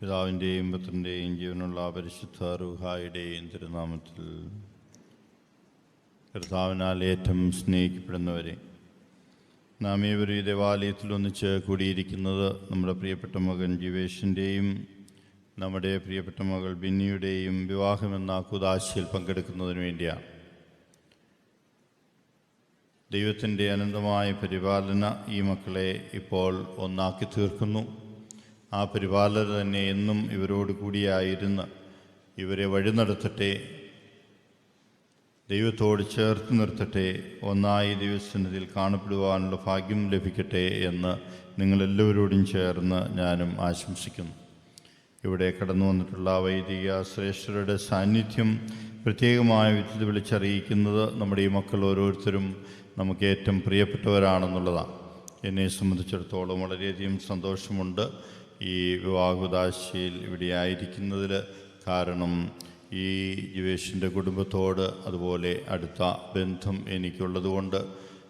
പിതാവിന്റെയും പുത്രന്റെയും ജീവനുള്ള പരിശുദ്ധ റുഹായുടെയും തിരുനാമത്തിൽ കർത്താവിനാൽ ഏറ്റവും സ്നേഹിക്കപ്പെടുന്നവരെ നാം ഈ ദേവാലയത്തിൽ ഒന്നിച്ച് കൂടിയിരിക്കുന്നത് നമ്മുടെ പ്രിയപ്പെട്ട മകൻ ജീവേഷിന്റെയും നമ്മുടെ പ്രിയപ്പെട്ട മകൾ ബിന്നിയുടെയും വിവാഹമെന്ന കുതാശയിൽ പങ്കെടുക്കുന്നതിന് വേണ്ടിയാണ് ദൈവത്തിന്റെ അനന്തമായ പരിപാലന ഈ മക്കളെ ഇപ്പോൾ ഒന്നാക്കി തീർക്കുന്നു ആ പരിപാലകർ തന്നെ എന്നും ഇവരോട് കൂടിയായിരുന്ന് ഇവരെ വഴി നടത്തട്ടെ. ദൈവത്തോട് ചേർത്ത് നിർത്തട്ടെ. ഒന്നായി ദൈവസന്നിധിയിൽ കാണപ്പെടുവാനുള്ള ഭാഗ്യം ലഭിക്കട്ടെ എന്ന് നിങ്ങളെല്ലാവരോടും ചേർന്ന് ഞാനും ആശംസിക്കുന്നു. ഇവിടെ കടന്നു വന്നിട്ടുള്ള വൈദിക ശ്രേഷ്ഠരുടെ സാന്നിധ്യം പ്രത്യേകമായ വിധത്തിൽ വിളിച്ചറിയിക്കുന്നത് നമ്മുടെ ഈ മക്കൾ ഓരോരുത്തരും നമുക്ക് ഏറ്റവും പ്രിയപ്പെട്ടവരാണെന്നുള്ളതാണ്. എന്നെ സംബന്ധിച്ചിടത്തോളം വളരെയധികം സന്തോഷമുണ്ട്. ഈ വിവാഹുദാശിയിൽ ഇവിടെ ആയിരിക്കുന്നതിൽ കാരണം ഈ ജിവേഷിന്റെ കുടുംബത്തോട് അതുപോലെ അടുത്ത ബന്ധം എനിക്കുള്ളതുകൊണ്ട്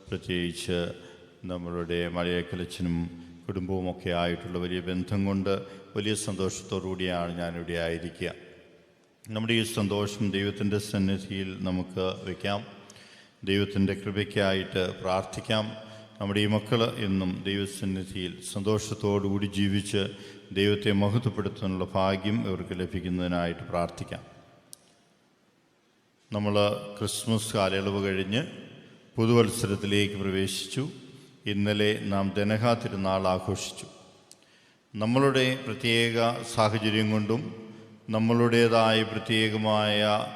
പ്രത്യേകിച്ച് നമ്മളുടെ മലയക്കലച്ചനും കുടുംബവുമൊക്കെ ആയിട്ടുള്ള വലിയ ബന്ധം കൊണ്ട് വലിയ സന്തോഷത്തോടു കൂടിയാണ് ഞാനിവിടെ ആയിരിക്കുക. നമ്മുടെ ഈ സന്തോഷം ദൈവത്തിന്റെ സന്നിധിയിൽ നമുക്ക് വയ്ക്കാം. ദൈവത്തിന്റെ കൃപയ്ക്കായിട്ട് പ്രാർത്ഥിക്കാം. നമ്മുടെ ഈ മക്കൾ എന്നും ദൈവസന്നിധിയിൽ സന്തോഷത്തോടുകൂടി ജീവിച്ച് ദൈവത്തെ മഹത്വപ്പെടുത്താനുള്ള ഭാഗ്യം ഇവർക്ക് ലഭിക്കുന്നതിനായിട്ട് പ്രാർത്ഥിക്കാം. നമ്മൾ ക്രിസ്മസ് കാലയളവ് കഴിഞ്ഞ് പുതുവത്സരത്തിലേക്ക് പ്രവേശിച്ചു. ഇന്നലെ നാം ദനഹ തിരുനാൾ ആഘോഷിച്ചു. നമ്മളുടെ പ്രത്യേക സാഹചര്യം കൊണ്ടും നമ്മളുടേതായ പ്രത്യേകമായ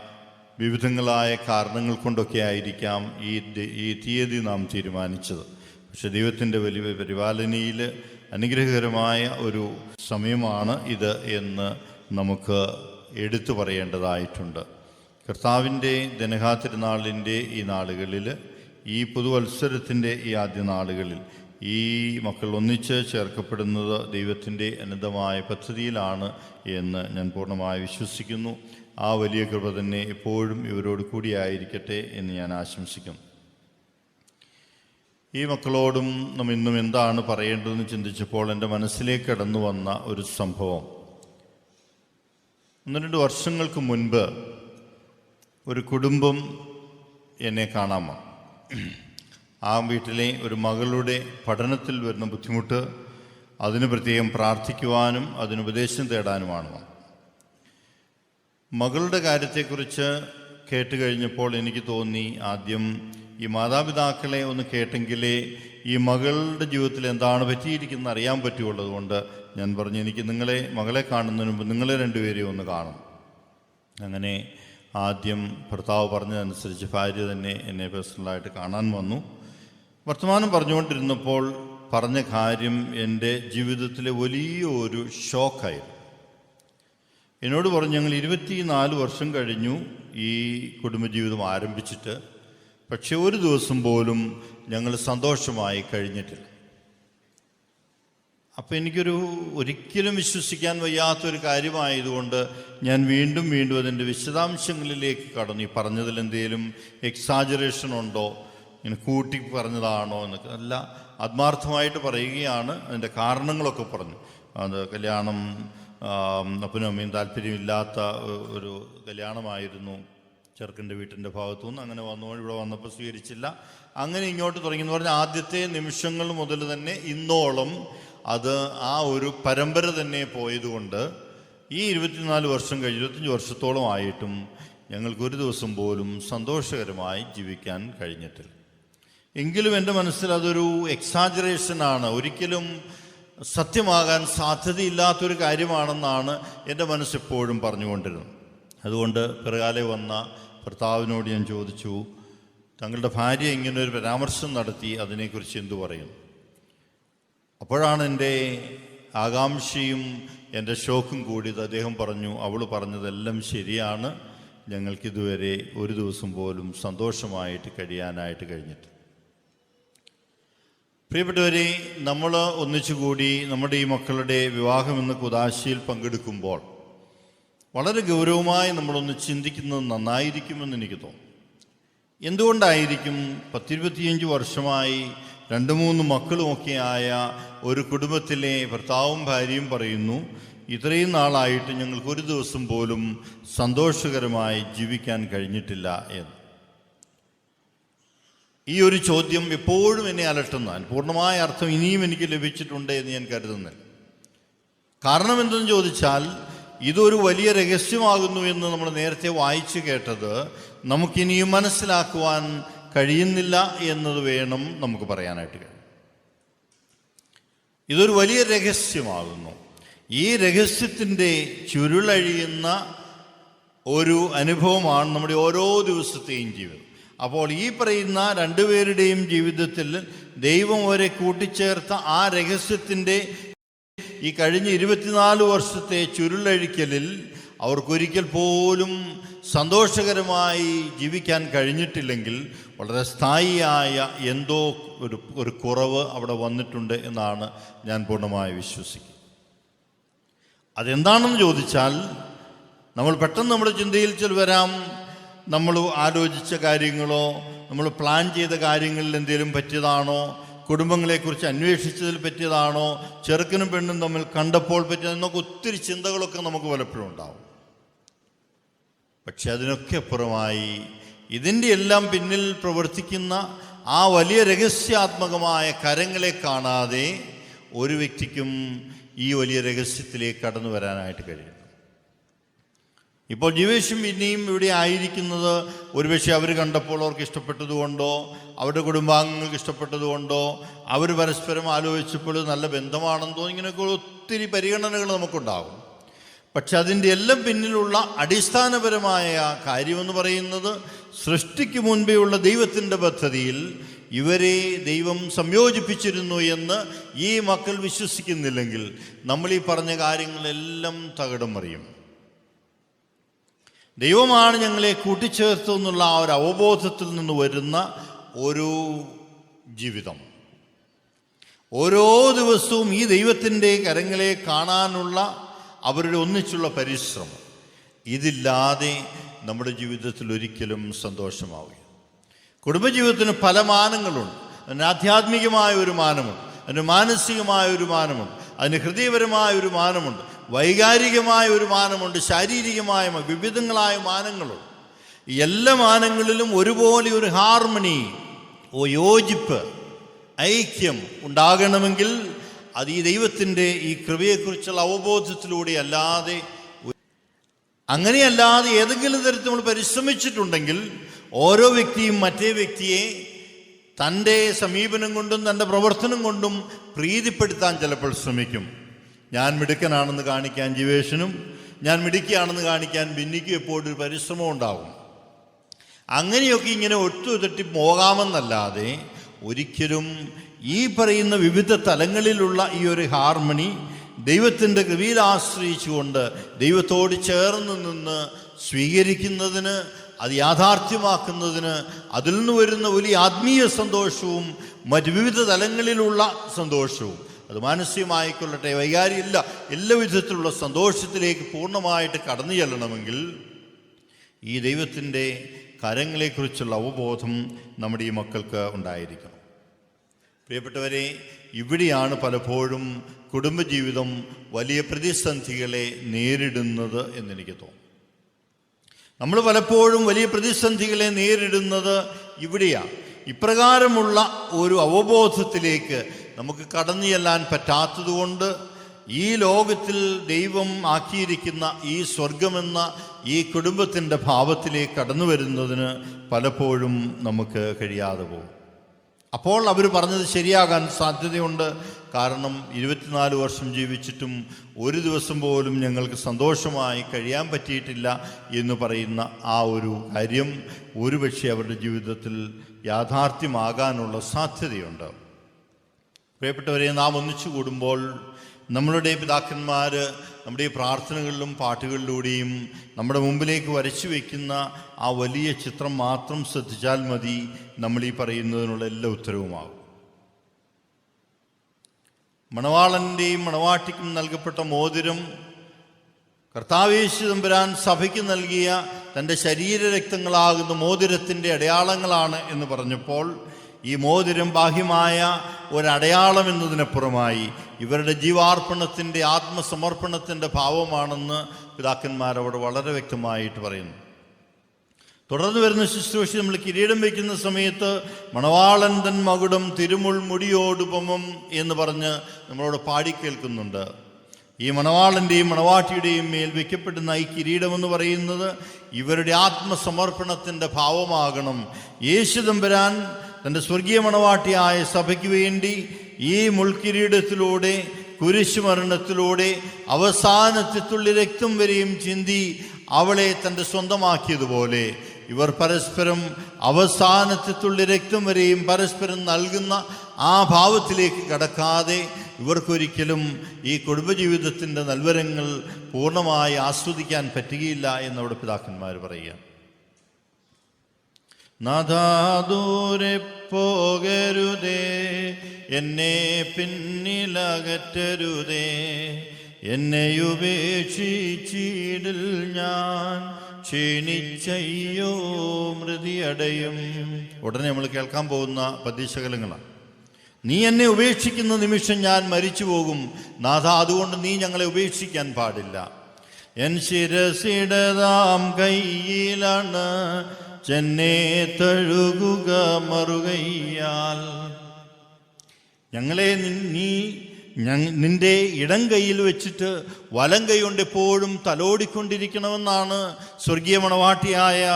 വിവിധങ്ങളായ കാരണങ്ങൾ കൊണ്ടൊക്കെ ആയിരിക്കാം ഈ ഈ തീയതി നാം തീരുമാനിച്ചത്. പക്ഷെ ദൈവത്തിന്റെ വലിയ പരിപാലനയിൽ അനുഗ്രഹകരമായ ഒരു സമയമാണ് ഇത് എന്ന് നമുക്ക് എടുത്തു പറയേണ്ടതായിട്ടുണ്ട്. കർത്താവിന്റെ ധനഹാതിരുനാളിന്റെ ഈ നാളുകളിൽ ഈ പുതുവത്സരത്തിന്റെ ഈ ആദ്യ നാളുകളിൽ ഈ മക്കൾ ഒന്നിച്ച് ചേർക്കപ്പെടുന്നത് ദൈവത്തിന്റെ അനന്തമായ പദ്ധതിയിലാണ് എന്ന് ഞാൻ പൂർണമായി വിശ്വസിക്കുന്നു. ആ വലിയ കൃപ തന്നെ എപ്പോഴും ഇവരോട് കൂടിയായിരിക്കട്ടെ എന്ന് ഞാൻ ആശംസിക്കുന്നു. ഈ മക്കളോടും നാം ഇന്നും എന്താണ് പറയേണ്ടതെന്ന് ചിന്തിച്ചപ്പോൾ എന്റെ മനസ്സിലേക്ക് കടന്നു വന്ന ഒരു സംഭവം. ഒന്ന് രണ്ട് വർഷങ്ങൾക്ക് മുൻപ് ഒരു കുടുംബം എന്നെ കാണാമോ ആ വീട്ടിലെ ഒരു മകളുടെ പഠനത്തിൽ വരുന്ന ബുദ്ധിമുട്ട് അതിന് പ്രത്യേകം പ്രാർത്ഥിക്കുവാനും അതിന് ഉപദേശം തേടാനുമാണ് മകളുടെ കാര്യത്തെക്കുറിച്ച് കേട്ട് കഴിഞ്ഞപ്പോൾ എനിക്ക് തോന്നി ആദ്യം ഈ മാതാപിതാക്കളെ ഒന്ന് കേട്ടെങ്കിലേ ഈ മകളുടെ ജീവിതത്തിൽ എന്താണ് പറ്റിയിരിക്കുന്നത് അറിയാൻ പറ്റുള്ളത് കൊണ്ട് ഞാൻ പറഞ്ഞു എനിക്ക് നിങ്ങളെ മകളെ കാണുന്നതിന് മുമ്പ് നിങ്ങളെ രണ്ടുപേരെയും ഒന്ന് കാണും അങ്ങനെ ആദ്യം ഭർത്താവ് പറഞ്ഞതനുസരിച്ച് ഭാര്യ തന്നെ എന്നെ പേഴ്സണലായിട്ട് കാണാൻ വന്നു. വർത്തമാനം പറഞ്ഞുകൊണ്ടിരുന്നപ്പോൾ പറഞ്ഞ കാര്യം എന്റെ ജീവിതത്തിലെ വലിയൊരു ഷോക്കായിരുന്നു. എന്നോട് പറഞ്ഞു ഞങ്ങൾ ഇരുപത്തിനാല് വർഷം കഴിഞ്ഞു ഈ കുടുംബജീവിതം ആരംഭിച്ചിട്ട് പക്ഷെ ഒരു ദിവസം പോലും ഞങ്ങൾ സന്തോഷമായി കഴിഞ്ഞിട്ടില്ല. അപ്പം എനിക്കൊരു ഒരിക്കലും വിശ്വസിക്കാൻ വയ്യാത്തൊരു കാര്യമായതുകൊണ്ട് ഞാൻ വീണ്ടും വീണ്ടും അതിന്റെ വിശദാംശങ്ങളിലേക്ക് കടന്നു. ഈ പറഞ്ഞതിൽ എന്തെങ്കിലും എക്സാജറേഷൻ ഉണ്ടോ? ഇങ്ങനെ കൂട്ടി പറഞ്ഞതാണോ എന്നൊക്കെ. അല്ല ആത്മാർത്ഥമായിട്ട് പറയുകയാണ്. അതിന്റെ കാരണങ്ങളൊക്കെ പറഞ്ഞു. അത് കല്യാണം അപ്പനും അമ്മയും താല്പര്യമില്ലാത്ത ഒരു കല്യാണമായിരുന്നു. ചെറുക്കന്റെ വീട്ടിന്റെ ഭാഗത്തു നിന്ന് അങ്ങനെ വന്നു ഇവിടെ വന്നപ്പോൾ സ്വീകരിച്ചില്ല. അങ്ങനെ ഇങ്ങോട്ട് തുടങ്ങി എന്ന് പറഞ്ഞാൽ ആദ്യത്തെ നിമിഷങ്ങൾ മുതൽ തന്നെ ഇന്നോളം അത് ആ ഒരു പരമ്പര തന്നെ പോയതുകൊണ്ട് ഈ ഇരുപത്തിനാല് വർഷം കഴിഞ്ഞ് ഇരുപത്തഞ്ച് വർഷത്തോളം ആയിട്ടും ഞങ്ങൾക്ക് ഒരു ദിവസം പോലും സന്തോഷകരമായി ജീവിക്കാൻ കഴിഞ്ഞിട്ടില്ല. എങ്കിലും എന്റെ മനസ്സിൽ അതൊരു എക്സാജറേഷനാണ് ഒരിക്കലും സത്യമാകാൻ സാധ്യതയില്ലാത്തൊരു കാര്യമാണെന്നാണ് എന്റെ മനസ്സെപ്പോഴും പറഞ്ഞുകൊണ്ടിരുന്നത്. അതുകൊണ്ട് പിറകാലെ വന്ന ഭർത്താവിനോട് ഞാൻ ചോദിച്ചു തങ്ങളുടെ ഭാര്യ ഇങ്ങനൊരു പരാമർശം നടത്തി അതിനെക്കുറിച്ച് എന്തു പറയും? അപ്പോഴാണ് എന്റെ ആകാംക്ഷയും എന്റെ ഷോക്കും കൂടിയത്. അദ്ദേഹം പറഞ്ഞു അവൾ പറഞ്ഞതെല്ലാം ശരിയാണ്. ഞങ്ങൾക്കിതുവരെ ഒരു ദിവസം പോലും സന്തോഷമായിട്ട് കഴിയാനായിട്ട് കഴിഞ്ഞിട്ട് പ്രിയപ്പെട്ടവരെ നമ്മൾ ഒന്നിച്ചുകൂടി നമ്മുടെ ഈ മക്കളുടെ വിവാഹം എന്ന കുതാശയിൽ പങ്കെടുക്കുമ്പോൾ വളരെ ഗൗരവമായി നമ്മളൊന്ന് ചിന്തിക്കുന്നത് നന്നായിരിക്കുമെന്ന് എനിക്ക് തോന്നുന്നു. എന്തുകൊണ്ടായിരിക്കും പത്തിരുപത്തിയഞ്ച് വർഷമായി രണ്ട് മൂന്ന് മക്കളുമൊക്കെ ആയ ഒരു കുടുംബത്തിലെ ഭർത്താവും ഭാര്യയും പറയുന്നു ഇത്രയും നാളായിട്ട് ഞങ്ങൾക്ക് ഒരു ദിവസം പോലും സന്തോഷകരമായി ജീവിക്കാൻ കഴിഞ്ഞിട്ടില്ല എന്ന്. ഈ ഒരു ചോദ്യം എപ്പോഴും എന്നെ അലട്ടുന്നതാണ് പൂർണമായ അർത്ഥം ഇനിയും എനിക്ക് ലഭിച്ചിട്ടുണ്ട് എന്ന് ഞാൻ കരുതുന്നില്ല. കാരണം എന്തെന്ന് ചോദിച്ചാൽ ഇതൊരു വലിയ രഹസ്യമാകുന്നു എന്ന് നമ്മൾ നേരത്തെ വായിച്ചു കേട്ടത് നമുക്കിനിയും മനസ്സിലാക്കുവാൻ കഴിയുന്നില്ല എന്നത് വേണം നമുക്ക് പറയാനായിട്ട് കഴിയും. ഇതൊരു വലിയ രഹസ്യമാകുന്നു. ഈ രഹസ്യത്തിന്റെ ചുരുളഴിയുന്ന ഒരു അനുഭവമാണ് നമ്മുടെ ഓരോ ദിവസത്തെയും ജീവിതം. അപ്പോൾ ഈ പറയുന്ന രണ്ടുപേരുടെയും ജീവിതത്തിൽ ദൈവം അവരെ കൂട്ടിച്ചേർത്ത ആ രഹസ്യത്തിന്റെ ഈ കഴിഞ്ഞ ഇരുപത്തിനാല് വർഷത്തെ ചുരുളഴിക്കലിൽ അവർക്കൊരിക്കൽ പോലും സന്തോഷകരമായി ജീവിക്കാൻ കഴിഞ്ഞിട്ടില്ലെങ്കിൽ വളരെ സ്ഥായിയായ എന്തോ ഒരു ഒരു കുറവ് അവിടെ വന്നിട്ടുണ്ട് എന്നാണ് ഞാൻ പൂർണമായി വിശ്വസിക്കുന്നത്. അതെന്താണെന്ന് ചോദിച്ചാൽ നമ്മൾ പെട്ടെന്ന് നമ്മുടെ ചിന്തയിൽ ചിൽ വരാം. നമ്മൾ ആലോചിച്ച കാര്യങ്ങളോ നമ്മൾ പ്ലാൻ ചെയ്ത കാര്യങ്ങളിൽ എന്തെങ്കിലും പറ്റിയതാണോ? കുടുംബങ്ങളെക്കുറിച്ച് അന്വേഷിച്ചതിൽ പറ്റിയതാണോ ചെറുക്കനും പെണ്ണും തമ്മിൽ കണ്ടപ്പോൾ പറ്റിയതെന്നൊക്കെ ഒത്തിരി ചിന്തകളൊക്കെ നമുക്ക് പലപ്പോഴും ഉണ്ടാവും. പക്ഷെ അതിനൊക്കെ അപ്പുറമായി ഇതിന്റെ എല്ലാം പിന്നിൽ പ്രവർത്തിക്കുന്ന ആ വലിയ രഹസ്യാത്മകമായ കരങ്ങളെ കാണാതെ ഒരു വ്യക്തിക്കും ഈ വലിയ രഹസ്യത്തിലേക്ക് കടന്നു വരാനായിട്ട് കഴിയും ഇപ്പോൾ ജീവേശും ഇനിയും ഇവിടെ ആയിരിക്കുന്നത് ഒരുപക്ഷെ അവർ കണ്ടപ്പോൾ അവർക്ക് ഇഷ്ടപ്പെട്ടതുകൊണ്ടോ അവരുടെ കുടുംബാംഗങ്ങൾക്ക് ഇഷ്ടപ്പെട്ടതുകൊണ്ടോ അവർ പരസ്പരം ആലോചിച്ചപ്പോൾ നല്ല ബന്ധമാണെന്ന് ഇങ്ങനെയൊക്കെ ഒത്തിരി പരിഗണനകൾ നമുക്കുണ്ടാകും. പക്ഷെ അതിന്റെ എല്ലാം പിന്നിലുള്ള അടിസ്ഥാനപരമായ കാര്യമെന്ന് പറയുന്നത് സൃഷ്ടിക്ക് മുൻപേ ഉള്ള ദൈവത്തിന്റെ പദ്ധതിയിൽ ഇവരെ ദൈവം സംയോജിപ്പിച്ചിരുന്നു എന്ന് ഈ മക്കൾ വിശ്വസിക്കുന്നില്ലെങ്കിൽ നമ്മൾ ഈ പറഞ്ഞ കാര്യങ്ങളെല്ലാം തകിടം മറിയും. ദൈവമാണ് ഞങ്ങളെ കൂട്ടിച്ചേർത്തു എന്നുള്ള ആ ഒരു അവബോധത്തിൽ നിന്ന് വരുന്ന ഒരു ജീവിതം. ഓരോ ദിവസവും ഈ ദൈവത്തിന്റെ കരങ്ങളെ കാണാനുള്ള അവരുടെ ഒന്നിച്ചുള്ള പരിശ്രമം. ഇതില്ലാതെ നമ്മുടെ ജീവിതത്തിൽ ഒരിക്കലും സന്തോഷമാവുക കുടുംബജീവിതത്തിന് പല മാനങ്ങളുണ്ട്. അതിന് ആധ്യാത്മികമായ ഒരു മാനമുണ്ട്. അതിന് മാനസികമായ ഒരു മാനമുണ്ട്. അതിന് ഹൃദയപരമായ ഒരു മാനമുണ്ട്. വൈകാരികമായ ഒരു മാനമുണ്ട്. ശാരീരികമായ വിവിധങ്ങളായ മാനങ്ങളുണ്ട്. എല്ലാ മാനങ്ങളിലും ഒരുപോലെ ഒരു ഹാർമണി ഓ യോജിപ്പ് ഐക്യം ഉണ്ടാകണമെങ്കിൽ അത് ഈ ദൈവത്തിന്റെ ഈ കൃപയെക്കുറിച്ചുള്ള അവബോധത്തിലൂടെ അല്ലാതെ അങ്ങനെയല്ലാതെ ഏതെങ്കിലും തരത്തിൽ നമ്മൾ പരിശ്രമിച്ചിട്ടുണ്ടെങ്കിൽ ഓരോ വ്യക്തിയും മറ്റേ വ്യക്തിയെ തന്റെ സമീപനം കൊണ്ടും തന്റെ പ്രവർത്തനം കൊണ്ടും പ്രീതിപ്പെടുത്താൻ ചിലപ്പോൾ ശ്രമിക്കും. ഞാൻ മിടുക്കനാണെന്ന് കാണിക്കാൻ ജീവേഷനും ഞാൻ മിടുക്കിയാണെന്ന് കാണിക്കാൻ ഭിന്നിക്കും എപ്പോഴും ഒരു പരിശ്രമം ഉണ്ടാവും. അങ്ങനെയൊക്കെ ഇങ്ങനെ ഒത്തുതട്ടി പോകാമെന്നല്ലാതെ ഒരിക്കലും ഈ പറയുന്ന വിവിധ തലങ്ങളിലുള്ള ഈ ഒരു ഹാർമണി ദൈവത്തിന്റെ കൃപയിൽ ആശ്രയിച്ചുകൊണ്ട് ദൈവത്തോട് ചേർന്ന് നിന്ന് സ്വീകരിക്കുന്നതിന് അത് യാഥാർത്ഥ്യമാക്കുന്നതിന് അതിൽ നിന്ന് വരുന്ന വലിയ ആത്മീയ സന്തോഷവും മറ്റ് വിവിധ തലങ്ങളിലുള്ള സന്തോഷവും. അത് മാനസികമായിക്കൊള്ളട്ടെ വൈകാരിയില്ല എല്ലാ വിധത്തിലുള്ള സന്തോഷത്തിലേക്ക് പൂർണമായിട്ട് കടന്നു ചെല്ലണമെങ്കിൽ ഈ ദൈവത്തിന്റെ കരങ്ങളെക്കുറിച്ചുള്ള അവബോധം നമ്മുടെ ഈ മക്കൾക്ക് ഉണ്ടായിരിക്കണം. പ്രിയപ്പെട്ടവരെ ഇവിടെയാണ് പലപ്പോഴും കുടുംബജീവിതം വലിയ പ്രതിസന്ധികളെ നേരിടുന്നത് എന്നെനിക്ക് തോന്നുന്നു. നമ്മൾ പലപ്പോഴും വലിയ പ്രതിസന്ധികളെ നേരിടുന്നത് ഇവിടെയാണ് ഇപ്രകാരമുള്ള ഒരു അവബോധത്തിലേക്ക് നമുക്ക് കടന്നു ചെല്ലാൻ പറ്റാത്തതുകൊണ്ട് ഈ ലോകത്തിൽ ദൈവം ആക്കിയിരിക്കുന്ന ഈ സ്വർഗമെന്ന ഈ കുടുംബത്തിന്റെ ഭാവത്തിലേക്ക് കടന്നു വരുന്നതിന് പലപ്പോഴും നമുക്ക് കഴിയാതെ പോകും. അപ്പോൾ അവർ പറഞ്ഞത് ശരിയാകാൻ സാധ്യതയുണ്ട്. കാരണം ഇരുപത്തിനാല് വർഷം ജീവിച്ചിട്ടും ഒരു ദിവസം പോലും ഞങ്ങൾക്ക് സന്തോഷമായി കഴിയാൻ പറ്റിയിട്ടില്ല എന്ന് പറയുന്ന ആ ഒരു കാര്യം ഒരുപക്ഷെ അവരുടെ ജീവിതത്തിൽ യാഥാർത്ഥ്യമാകാനുള്ള സാധ്യതയുണ്ട്. പ്രിയപ്പെട്ടവരെ നാം ഒന്നിച്ചു കൂടുമ്പോൾ നമ്മളുടെ പിതാക്കന്മാർ നമ്മുടെ ഈ പ്രാർത്ഥനകളിലും പാട്ടുകളിലൂടെയും നമ്മുടെ മുമ്പിലേക്ക് വരച്ചു വയ്ക്കുന്ന ആ വലിയ ചിത്രം മാത്രം ശ്രദ്ധിച്ചാൽ മതി നമ്മൾ ഈ പറയുന്നതിനുള്ള എല്ലാ ഉത്തരവുമാകും. മണവാളന്റെയും മണവാട്ടിക്കും നൽകപ്പെട്ട മോതിരം കർത്താവേശു തമ്പുരാൻ സഭയ്ക്ക് നൽകിയ തന്റെ ശരീരരക്തങ്ങളാകുന്ന മോതിരത്തിന്റെ അടയാളങ്ങളാണ് എന്ന് പറഞ്ഞപ്പോൾ ഈ മോതിരം ബാഹ്യമായ ഒരടയാളം എന്നതിനപ്പുറമായി ഇവരുടെ ജീവാർപ്പണത്തിന്റെ ആത്മസമർപ്പണത്തിന്റെ ഭാവമാണെന്ന് പിതാക്കന്മാരവിടെ വളരെ വ്യക്തമായിട്ട് പറയുന്നു. തുടർന്ന് വരുന്ന ശുശ്രൂഷ നമ്മൾ കിരീടം വയ്ക്കുന്ന സമയത്ത് മണവാളൻ തൻ മകുടം തിരുമുൾ മുടിയോടുപമം എന്ന് പറഞ്ഞ് നമ്മളോട് പാടിക്കേൾക്കുന്നുണ്ട് ഈ മണവാളന്റെയും മണവാട്ടിയുടെയും മേൽ വയ്ക്കപ്പെടുന്ന ഈ കിരീടമെന്ന് പറയുന്നത് ഇവരുടെ ആത്മസമർപ്പണത്തിന്റെ ഭാവമാകണം. യേശു തമ്പുരാൻ തന്റെ സ്വർഗീയ മണവാട്ടിയായ സഭയ്ക്ക് വേണ്ടി ഈ മുൾക്കിരീടത്തിലൂടെ കുരിശുമരണത്തിലൂടെ അവസാനത്തെത്തുള്ളി രക്തം വരെയും ചിന്തി അവളെ തന്റെ സ്വന്തമാക്കിയതുപോലെ ഇവർ പരസ്പരം അവസാനത്തെ തുള്ളി രക്തം വരെയും പരസ്പരം നൽകുന്ന ആ ഭാവത്തിലേക്ക് കടക്കാതെ ഇവർക്കൊരിക്കലും ഈ കുടുംബജീവിതത്തിന്റെ നൽവരങ്ങൾ പൂർണമായി ആസ്വദിക്കാൻ പറ്റുകയില്ല എന്നവിടെ പിതാക്കന്മാർ പറയുക നാഥാദൂരെ പോകരുതേ എന്നെ പിന്നിലകറ്റരുതേ. എന്നെ ഉപേക്ഷിച്ചിടിൽ ഞാൻ ക്ഷീണിച്ചയ്യോ മൃതിയടയും. ഉടനെ നമ്മൾ കേൾക്കാൻ പോകുന്ന പദ്യശകലങ്ങളാണ്. നീ എന്നെ ഉപേക്ഷിക്കുന്ന നിമിഷം ഞാൻ മരിച്ചു പോകും. നാഥ അതുകൊണ്ട് നീ ഞങ്ങളെ ഉപേക്ഷിക്കാൻ പാടില്ല. എൻ ശിരസിടതാം കയ്യിലാണ് ചെന്നെ തഴുകുക മറുകയ്യാൽ ഞങ്ങളെ നി- നിന്റെ ഇടം കൈയിൽ വെച്ചിട്ട് വലം കൈ കൊണ്ട് എപ്പോഴും തലോടിക്കൊണ്ടിരിക്കണമെന്നാണ് സ്വർഗീയ മണവാട്ടിയായ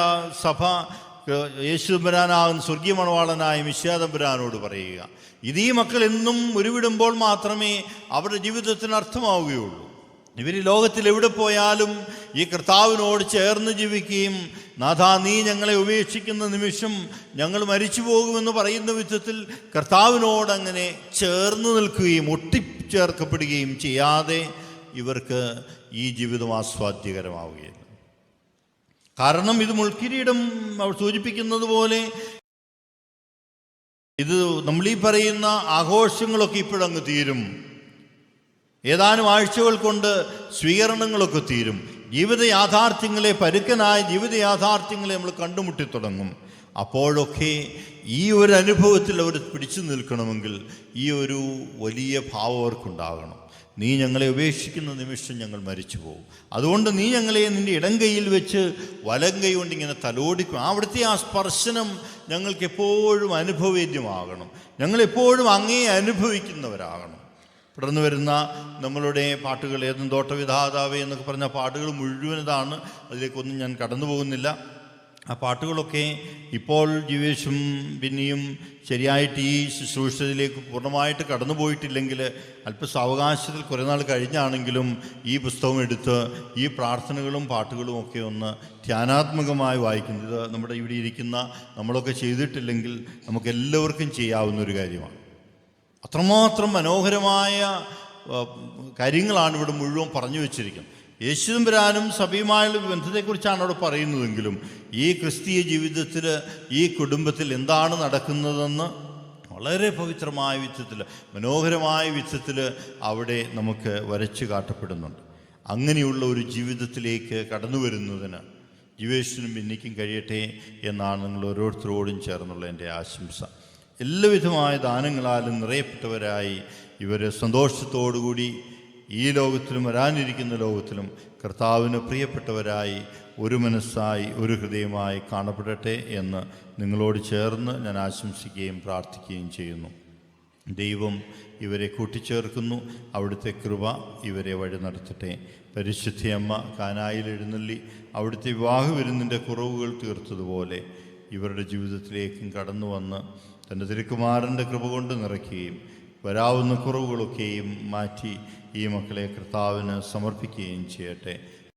സഭ യേശുദമ്പുരാനാകുന്ന സ്വർഗീയ മണവാളനായ മിശ്യാദമ്പുരാനോട് പറയുക. ഇത് ഈ മക്കൾ എന്നും ഉരുവിടുമ്പോൾ മാത്രമേ അവരുടെ ജീവിതത്തിന് അർത്ഥമാവുകയുള്ളൂ. ഇവർ ലോകത്തിൽ എവിടെ പോയാലും ഈ കർത്താവിനോട് ചേർന്ന് ജീവിക്കുകയും നാഥാ നീ ഞങ്ങളെ ഉപേക്ഷിക്കുന്ന നിമിഷം ഞങ്ങൾ മരിച്ചു പോകുമെന്ന് പറയുന്ന വിധത്തിൽ കർത്താവിനോട് അങ്ങനെ ചേർന്ന് നിൽക്കുകയും ഒട്ടിച്ചേർക്കപ്പെടുകയും ചെയ്യാതെ ഇവർക്ക് ഈ ജീവിതം ആസ്വാദ്യകരമാവുകയില്ല കാരണം ഇത് മുൾക്കിരീടം അവർ സൂചിപ്പിക്കുന്നത് പോലെ ഇത് നമ്മൾ ഈ പറയുന്ന ആഘോഷങ്ങളൊക്കെ ഇപ്പോഴങ്ങ് തീരും. ഏതാനും ആഴ്ചകൾ കൊണ്ട് സ്വീകരണങ്ങളൊക്കെ തീരും. ജീവിത യാഥാർത്ഥ്യങ്ങളെ പരുക്കനായ ജീവിത യാഥാർത്ഥ്യങ്ങളെ നമ്മൾ കണ്ടുമുട്ടി തുടങ്ങും. അപ്പോഴൊക്കെ ഈ ഒരു അനുഭവത്തിൽ അവർ പിടിച്ചു നിൽക്കണമെങ്കിൽ ഈ ഒരു വലിയ ഭാവം അവർക്കുണ്ടാകണം. നീ ഞങ്ങളെ ഉപേക്ഷിക്കുന്ന നിമിഷം ഞങ്ങൾ മരിച്ചു പോകും അതുകൊണ്ട് നീ ഞങ്ങളെ നിന്റെ ഇടം കൈയിൽ വെച്ച് വലം കൈ കൊണ്ട് ഇങ്ങനെ തലോടിക്കും. അവിടുത്തെ ആ സ്പർശനം ഞങ്ങൾക്ക് എപ്പോഴും അനുഭവേദ്യമാകണം. ഞങ്ങളെപ്പോഴും അങ്ങേ അനുഭവിക്കുന്നവരാകണം. തുടർന്ന് വരുന്ന നമ്മളുടെ പാട്ടുകൾ ഏതും തോട്ടവിധാതാവേ എന്നൊക്കെ പറഞ്ഞ പാട്ടുകൾ മുഴുവൻ ഇതാണ് അതിലേക്കൊന്നും ഞാൻ കടന്നു പോകുന്നില്ല. ആ പാട്ടുകളൊക്കെ ഇപ്പോൾ ജീവേഷും പിന്നെയും ശരിയായിട്ട് ഈ ശുശ്രൂഷയിലേക്ക് പൂർണമായിട്ട് കടന്നു പോയിട്ടില്ലെങ്കിൽ അല്പസാവകാശത്തിൽ കുറേ നാൾ കഴിഞ്ഞാണെങ്കിലും ഈ പുസ്തകം എടുത്ത് ഈ പ്രാർത്ഥനകളും പാട്ടുകളും ഒക്കെ ഒന്ന് ധ്യാനാത്മകമായി വായിക്കുന്നത് നമ്മുടെ ഇവിടെ ഇരിക്കുന്ന നമ്മളൊക്കെ ചെയ്തിട്ടില്ലെങ്കിൽ നമുക്ക് എല്ലാവർക്കും ചെയ്യാവുന്ന ഒരു കാര്യമാണ്. അത്രമാത്രം മനോഹരമായ കാര്യങ്ങളാണ് ഇവിടെ മുഴുവൻ പറഞ്ഞു വെച്ചിരിക്കുന്നത്. വരാനും സഭയുമായുള്ള ബന്ധത്തെക്കുറിച്ചാണ് അവിടെ പറയുന്നതെങ്കിലും ഈ ക്രിസ്തീയ ജീവിതത്തിൽ ഈ കുടുംബത്തിൽ എന്താണ് നടക്കുന്നതെന്ന് വളരെ പവിത്രമായ വിധത്തിൽ മനോഹരമായ വിധത്തിൽ അവിടെ നമുക്ക് വരച്ചു കാട്ടപ്പെടുന്നുണ്ട്. അങ്ങനെയുള്ള ഒരു ജീവിതത്തിലേക്ക് കടന്നു വരുന്നതിന് ജീവേശനും ഭിന്നിക്കും കഴിയട്ടെ എന്നാണ് നിങ്ങൾ ഓരോരുത്തരോടും ചേർന്നുള്ള എന്റെ ആശംസ. എല്ലാവിധമായ ദാനങ്ങളാലും നിറയപ്പെട്ടവരായി ഇവർ സന്തോഷത്തോടുകൂടി ഈ ലോകത്തിലും വരാനിരിക്കുന്ന ലോകത്തിലും കർത്താവിന് പ്രിയപ്പെട്ടവരായി ഒരു മനസ്സായി ഒരു ഹൃദയമായി കാണപ്പെടട്ടെ എന്ന് നിങ്ങളോട് ചേർന്ന് ഞാൻ ആശംസിക്കുകയും പ്രാർത്ഥിക്കുകയും ചെയ്യുന്നു. ദൈവം ഇവരെ കൂട്ടിച്ചേർക്കുന്നു. അവിടുത്തെ കൃപ ഇവരെ വഴി നടത്തട്ടെ. പരിശുദ്ധിയമ്മ കാനായിൽ എഴുന്നള്ളി അവിടുത്തെ വിവാഹ വിരുന്നിന്റെ കുറവുകൾ തീർത്തതുപോലെ ഇവരുടെ ജീവിതത്തിലേക്കും കടന്നു വന്ന് തന്റെ തിരുക്കുമാരന്റെ കൃപ കൊണ്ട് നിറയ്ക്കുകയും വരാവുന്ന കുറവുകളൊക്കെയും മാറ്റി ഈ മക്കളെ കർത്താവിന് സമർപ്പിക്കുകയും ചെയ്യട്ടെ.